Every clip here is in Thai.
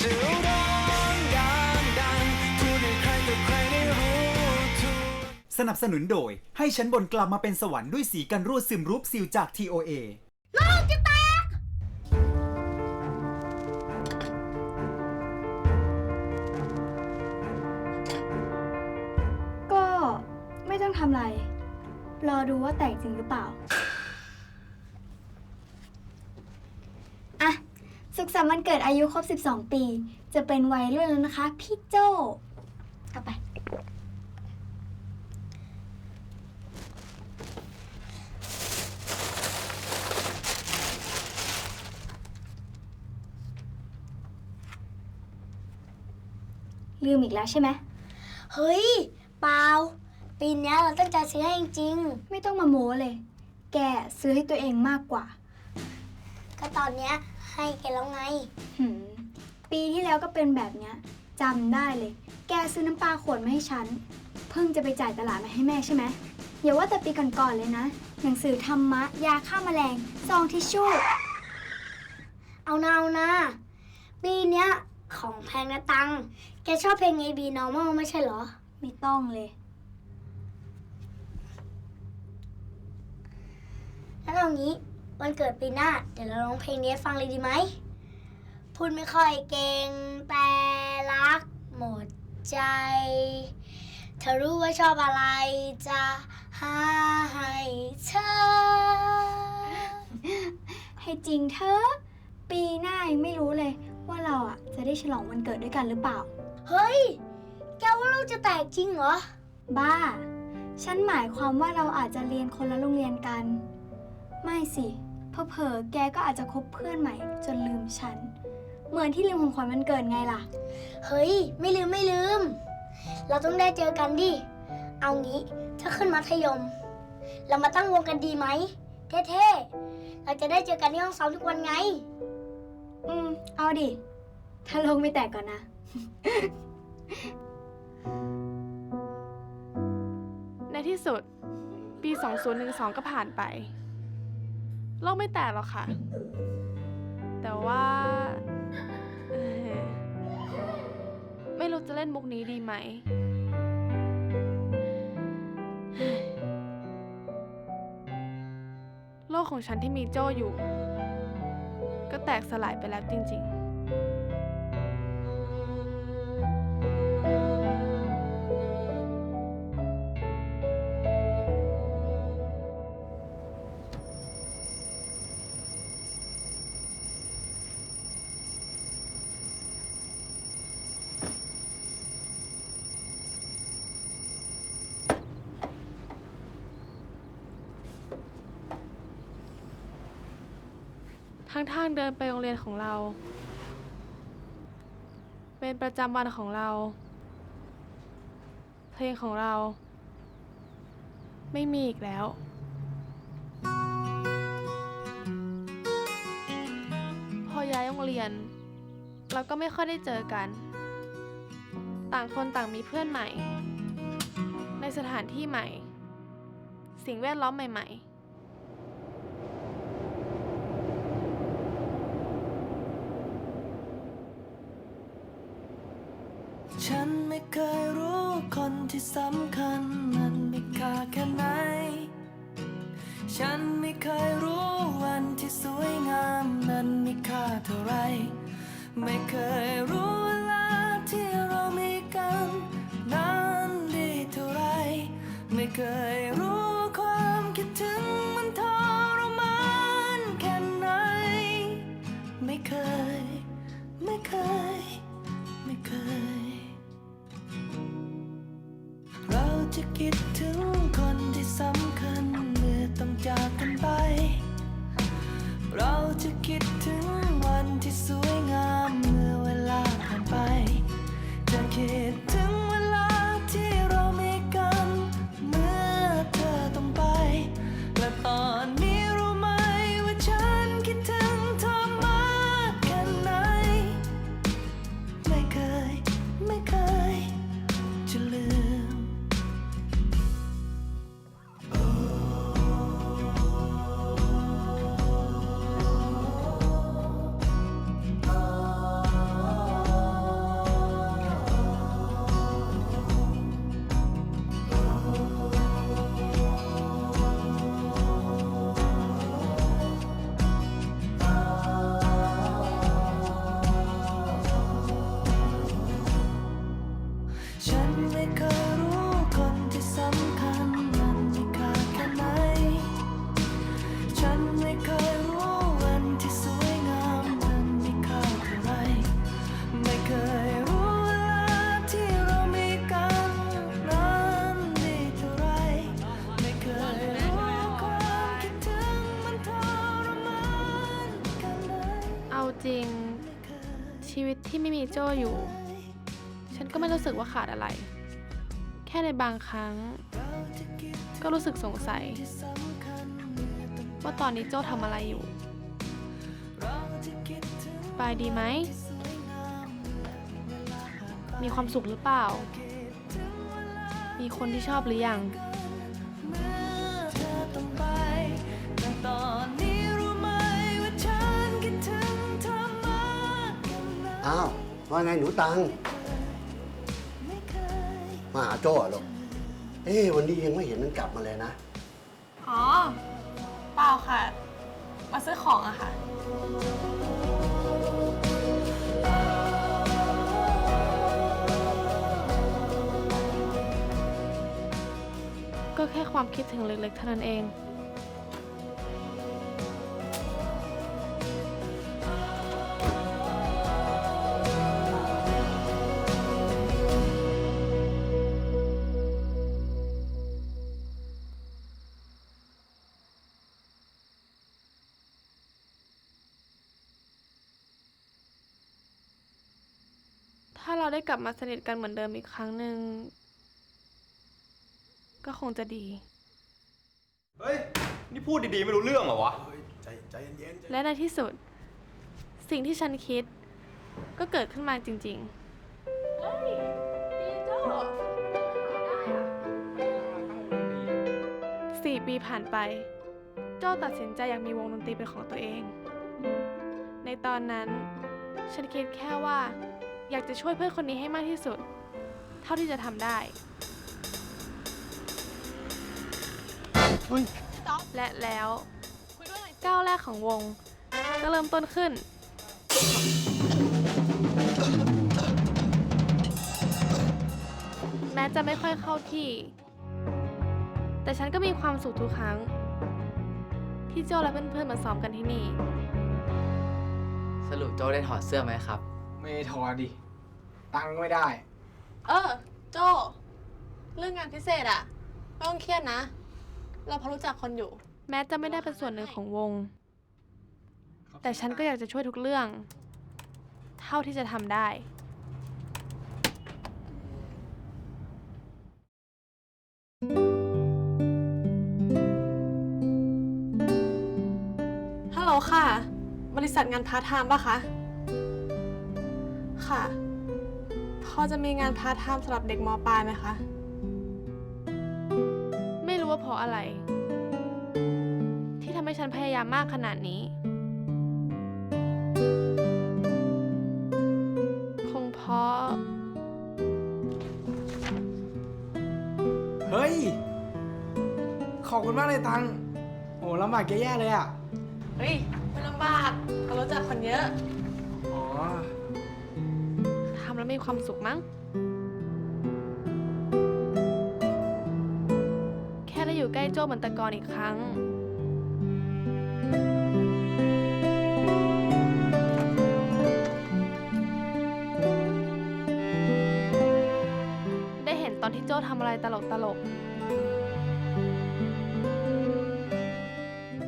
จะร้องดังดังพูดให้ใครต่อใครได้รู้ทั่วสนับสนุนโดย ให้ชั้นบนกลับมาเป็นสวรรค์ด้วยสีกันรั่วซึมรูปซิลจาก TOA ก็ไม่ต้องทำอะไร รอดูว่าแตกจริงหรือเปล่า อะ สุขสันต์วันเกิดอายุครบ 12 ปี จะเป็นวัยรุ่นแล้วนะคะ พี่โจเอาไป ลืมอีกแล้วใช่ไหม เฮ้ย เปล่า ปีเนี้ยเราตั้งใจซื้อให้จริงไม่ต้องมาโม้เลย แกซื้อให้ตัวเองมากกว่า ๆก็ตอนเนี้ย ให้แกแล้วไง หืมปีที่แล้วก็เป็นแบบเนี้ยจำได้เลย แกซื้อน้ำปลาขวดมาให้ฉัน เพิ่งจะไปจ่ายตลาดมาให้แม่ใช่ไหมอย่าว่าแต่ปีก่อนๆเลยนะ หนังสือธรรมะ ยาฆ่าแมลงซองทิชชู่ เอานาเอานาปีเนี้ยของแพงนะตัง แกชอบเพลง A B Normal ไม่ใช่เหรอ ไม่ต้องเลย แล้วเอางี้ วันเกิดปีหน้า เดี๋ยวเราร้องเพลงนี้ให้ฟังเลยดีไหม พูดไม่ค่อยเก่งแต่รักหมดใจ เธอรู้ว่าชอบอะไรจะหาให้เธอ ให้จริงเธอะปีหน้ายังไม่รู้เลยว่าเราอะจะได้ฉลองวันเกิดด้วยกันหรือเปล่า เฮ้ย แกว่าลูกจะแตกจริงเหรอ บ้า ฉันหมายความว่าเราอาจจะเรียนคนละโรงเรียนกัน ไม่สิ เผลอๆแกก็อาจจะคบเพื่อนใหม่ จนลืมฉัน เหมือนที่ลืมของขวัญวันเกิดไงล่ะ เฮ้ย ไม่ลืมไม่ลืม เราต้องได้เจอกันดิ เอางี้ถ้าขึ้นมัธยม เรามาตั้งวงกันดีไหม เท่ๆ เราจะได้เจอกันที่ห้องซ้อมทุกวันไง อืม เอาดิ ถ้าลงไม่แตกก่อนนะ ในที่สุด ปี 2012 ก็ผ่านไป โลกไม่แตกหรอกค่ะ แต่ว่าเอ่อไม่รู้จะเล่นมุกนี้ดีไหม โลกของฉันที่มีโจ้อยู่ ก็แตกสลายไปแล้วจริง ๆ ทั้งทางเดินไปโรงเรียนของเรา เป็นประจำวันของเรา เพลงของเรา ไม่มีอีกแล้วพอย้ายโรงเรียน เราก็ไม่ค่อยได้เจอกัน ต่างคนต่างมีเพื่อนใหม่ ในสถานที่ใหม่ สิ่งแวดล้อมใหม่ ๆ ฉันไม่เคยรู้คนที่สำคัญมันมีค่าแค่ไหน ฉันไม่เคยรู้วันที่สวยงามนั้นมีค่าเท่าไร ไม่เคย วันที่ จริง ชีวิตที่ไม่มีโจอยู่ ฉันก็ไม่รู้สึกว่าขาดอะไร แค่ในบางครั้ง ก็รู้สึกสงสัย ว่าตอนนี้โจทำอะไรอยู่สบายดีไหม มีความสุขหรือเปล่า มีคนที่ชอบหรือยัง อ้าว ว่าไงหนูตังไม่เคยมาหาโจ้เหรอลูกเอ๊ะวันนี้ยังไม่เห็นมันกลับมาเลยนะ อ๋อ เปล่าค่ะ มาซื้อของอะค่ะ ก็แค่ความคิดถึงเล็กๆเท่านั้นเอง ถ้าเราได้กลับมาสนิทกันเหมือนเดิมอีกครั้งหนึ่ง ก็คงจะดี เฮ้ย นี่พูดดีๆ ไม่รู้เรื่องเหรอวะและในที่สุด สิ่งที่ฉันคิด ก็เกิดขึ้นมาจริงๆสี่ปีผ่านไป โจ้ตัดสินใจอยากมีวงดนตรีเป็นของตัวเอง ในตอนนั้น ฉันคิดแค่ว่า อยากจะช่วยเพื่อนคนนี้ให้มากที่สุด เท่าที่จะทำได้และแล้วก้าวแรกของวง ก็เริ่มต้นขึ้น แม้จะไม่ค่อยเข้าที่ แต่ฉันก็มีความสุขทุกครั้ง ที่โจและเพื่อนๆมาซ้อมกันที่นี่ สรุปโจได้ถอดเสื้อไหมครับ ไม่ถอดดิ ตังค์ไม่ได้ เออ โจ เรื่องงานพิเศษอะไม่ต้องเครียดนะ เราพอรู้จักคนอยู่ แม้จะไม่ได้เป็นส่วนหนึ่งของวง แต่ฉันก็อยากจะช่วยทุกเรื่อง เท่าที่จะทำได้ ฮัลโหลค่ะ บริษัทงานพาร์ทไทม์ป่ะคะ ค่ะ พอจะมีงานพาร์ทไทม์สำหรับเด็กมปลายไหมคะ ไม่รู้ว่าเพราะอะไร ที่ทำให้ฉันพยายามมากขนาดนี้ คงเพราะ เฮ้ย ขอบคุณมากเลยตังค์โอ้ลำบากแย่ๆเลยอะ เฮ้ยไม่ลำบากเรารู้จักคนเยอะ อ๋อ ทำแล้วมีความสุขมั้ง แค่ได้อยู่ใกล้โจ้เหมือนตะกอนอีกครั้ง ได้เห็นตอนที่โจ้ทำอะไรตลกตลกๆ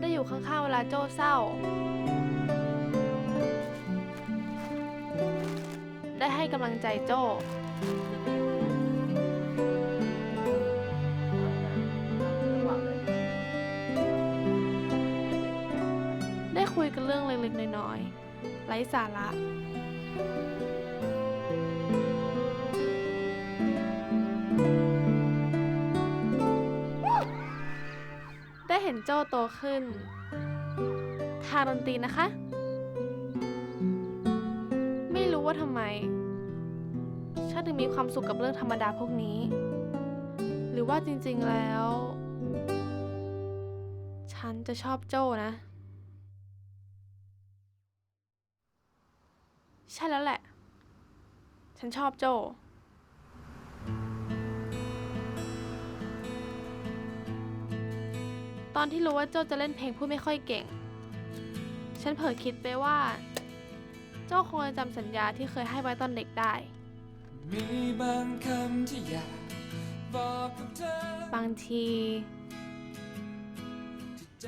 ได้อยู่ข้างๆเวลาโจ้เศร้า กำลังใจโจ้ได้คุยกันเรื่องเล็กๆน้อยๆไร้สาระ ได้เห็นโจ้โตขึ้น ทางดนตรีนะคะ ไม่รู้ว่าทำไม ถึงมีความสุขกับเรื่องธรรมดาพวกนี้ หรือว่าจริงๆแล้ว ฉันจะชอบโจ้นะ ใช่แล้วแหละ ฉันชอบโจ้ตอนที่รู้ว่าโจ้จะเล่นเพลงพูดไม่ค่อยเก่ง ฉันเผลอคิดไปว่า โจ้คงจะจำสัญญาที่เคยให้ไว้ตอนเด็กได้ มีบางคำที่อยากบอกกับเธอบางที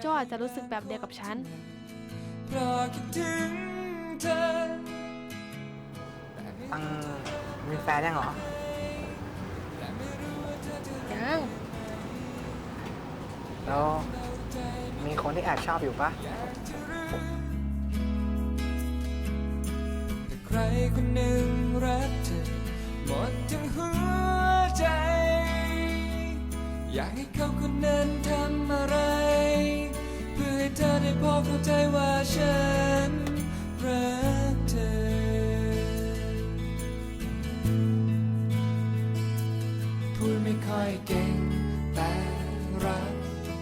โจ้อาจจะรู้สึกแบบเดียวกับฉัน เพราะคิดถึงเธอ ตังมีแฟนยังเหรอ ยังแล้วมีคนที่แอบชอบอยู่ปะใครคนหนึ่งรักเธอ หมดทั้งหัวใจ อยากให้เขาคนนั้นทำอะไร เพื่อให้เธอได้พอเข้าใจว่าฉันรักเธอ พูดไม่ค่อยเก่งแต่รัก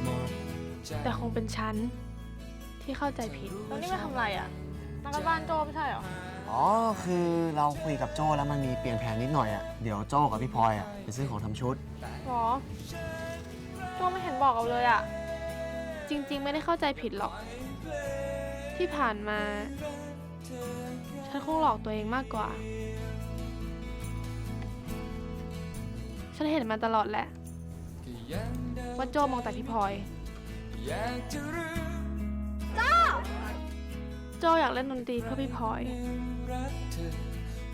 หมดใจแต่คงเป็นฉันที่เข้าใจผิด แล้วนี่มาทำอะไรอะมากันบ้านโจไม่ใช่เหรอ อ๋อ คือเราคุยกับโจ้แล้วมันมีเปลี่ยนแผนนิดหน่อยอะ่ะ เดี๋ยวโจ้กับพี่พลอยอะ่ะไปซื้อของทำชุด หรอโจไม่เห็นบอกเอาเลยอะจริง ๆ ไม่ได้เข้าใจผิดหรอก ที่ผ่านมา ฉันคงหลอกตัวเองมากกว่า ฉันเห็นมาตลอดแหละว่าโจมองแต่พี่พลอยอยากจะรู้ โจอยากเล่นดนตรีเพื่อพี่พลอยรักเธอ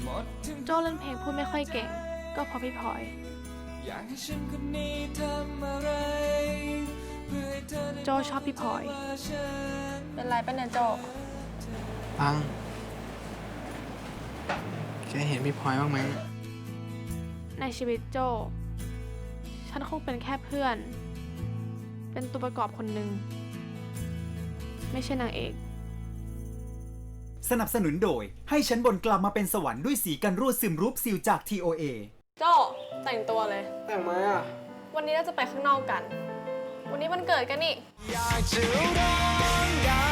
หมดทั้งโจเล่นเพลงพูดไม่ค่อยเก่ง ก็เพราะพี่พลอยอยากให้ฉันคนนี้ทำอะไรเพื่อให้เธอได้โจชอบพี่พลอยว่าฉันเป็นไรเป็นเนี่ยโจตังแกเห็นพี่พลอยบ้างไหมในชีวิตโจ ฉันคงเป็นแค่เพื่อน เป็นตัวประกอบคนหนึ่ง ไม่ใช่นางเอก สนับสนุนโดย ให้ชั้นบนกลับมาเป็นสวรรค์ด้วยสีกันรั่วซึมรูปซิลจาก TOA โจแต่งตัวเลย แต่งไหมอะ วันนี้เราจะไปข้างนอกกัน วันนี้วันเกิดกันนี่ อยากจะร้องดังดั